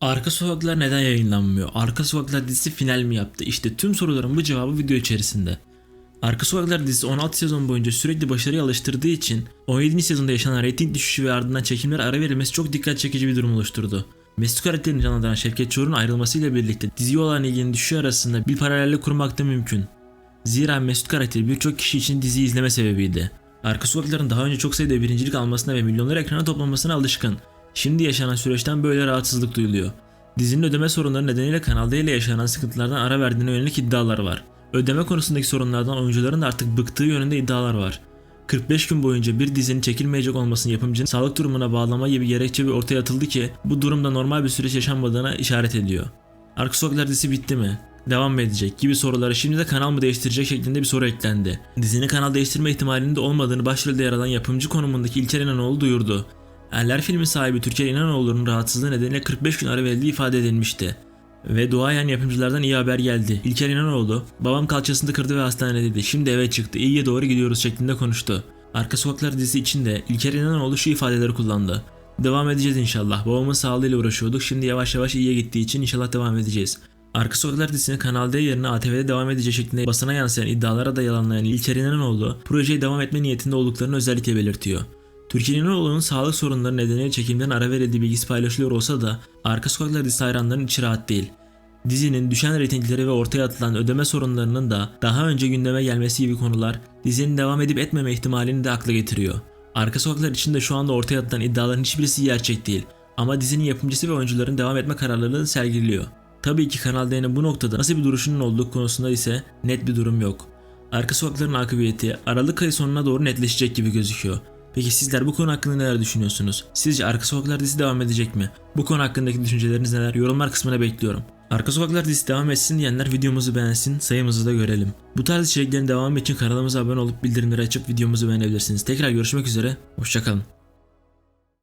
Arka Sokaklar neden yayınlanmıyor? Arka Sokaklar dizisi final mi yaptı? İşte tüm soruların bu cevabı video içerisinde. Arka Sokaklar dizisi 16 sezon boyunca sürekli başarıya alıştırdığı için 17. sezonda yaşanan reyting düşüşü ve ardından çekimlere ara verilmesi çok dikkat çekici bir durum oluşturdu. Mesut karakterini canlandıran Şevket Çor'un ayrılmasıyla birlikte diziye olan ilginin düşüşü arasında bir paralellik kurmak da mümkün. Zira Mesut karakteri birçok kişi için diziyi izleme sebebiydi. Arka Sokaklar'ın daha önce çok sayıda birincilik almasına ve milyonları ekrana toplamasına alışkın. Şimdi yaşanan süreçten böyle rahatsızlık duyuluyor. Dizinin ödeme sorunları nedeniyle Kanal D ile yaşanan sıkıntılardan ara verdiğine yönelik iddialar var. Ödeme konusundaki sorunlardan oyuncuların da artık bıktığı yönünde iddialar var. 45 gün boyunca bir dizinin çekilmeyecek olmasını yapımcının sağlık durumuna bağlama gibi gerekçe bir ortaya atıldı ki bu durumda normal bir süreç yaşanmadığına işaret ediyor. Arka Sokaklar dizisi bitti mi? Devam mı edecek gibi sorulara şimdi de kanal mı değiştirecek şeklinde bir soru eklendi. Dizinin kanal değiştirme ihtimalinin de olmadığını başrolde yer alan yapımcı konumundaki İlker İnanoğlu duyurdu. Erler filmi sahibi Türker İnanoğlu'nun rahatsızlığı nedeniyle 45 gün ara verildiği ifade edilmişti. Ve duayen yapımcılardan iyi haber geldi. İlker İnanoğlu, babam kalçasını kırdı ve hastanedeydi. Şimdi eve çıktı. İyiye doğru gidiyoruz şeklinde konuştu. Arka Sokaklar dizisi için de İlker İnanoğlu şu ifadeleri kullandı. Devam edeceğiz inşallah. Babamın sağlığıyla uğraşıyorduk. Şimdi yavaş yavaş iyiye gittiği için inşallah devam edeceğiz. Arka Sokaklar dizisinin Kanal D yerine ATV'de devam edeceği şeklinde basına yansıyan iddialara da yalanlayan İlker İnanoğlu, projeye devam etme niyetinde olduklarını özellikle belirtiyor. Türkiye İnanoğlu'nun sağlık sorunları nedeniyle çekimden ara verildiği bilgisi paylaşılıyor olsa da Arka Sokaklar dizisi hayranlarının içi rahat değil. Dizinin düşen reytingleri ve ortaya atılan ödeme sorunlarının da daha önce gündeme gelmesi gibi konular dizinin devam edip etmeme ihtimalini de akla getiriyor. Arka Sokaklar için de şu anda ortaya atılan iddiaların hiçbirisi gerçek değil ama dizinin yapımcısı ve oyuncuların devam etme kararlılığını sergiliyor. Tabii ki Kanal D'nin bu noktada nasıl bir duruşunun olduğu konusunda ise net bir durum yok. Arka Sokakların akıbiyeti Aralık ayı sonuna doğru netleşecek gibi gözüküyor. Peki sizler bu konu hakkında neler düşünüyorsunuz? Sizce Arka Sokaklar dizisi devam edecek mi? Bu konu hakkındaki düşünceleriniz neler? Yorumlar kısmına bekliyorum. Arka Sokaklar dizisi devam etsin diyenler videomuzu beğensin, sayımızı da görelim. Bu tarz içeriklerin devamı için kanalımıza abone olup bildirimleri açıp videomuzu beğenebilirsiniz. Tekrar görüşmek üzere, hoşçakalın.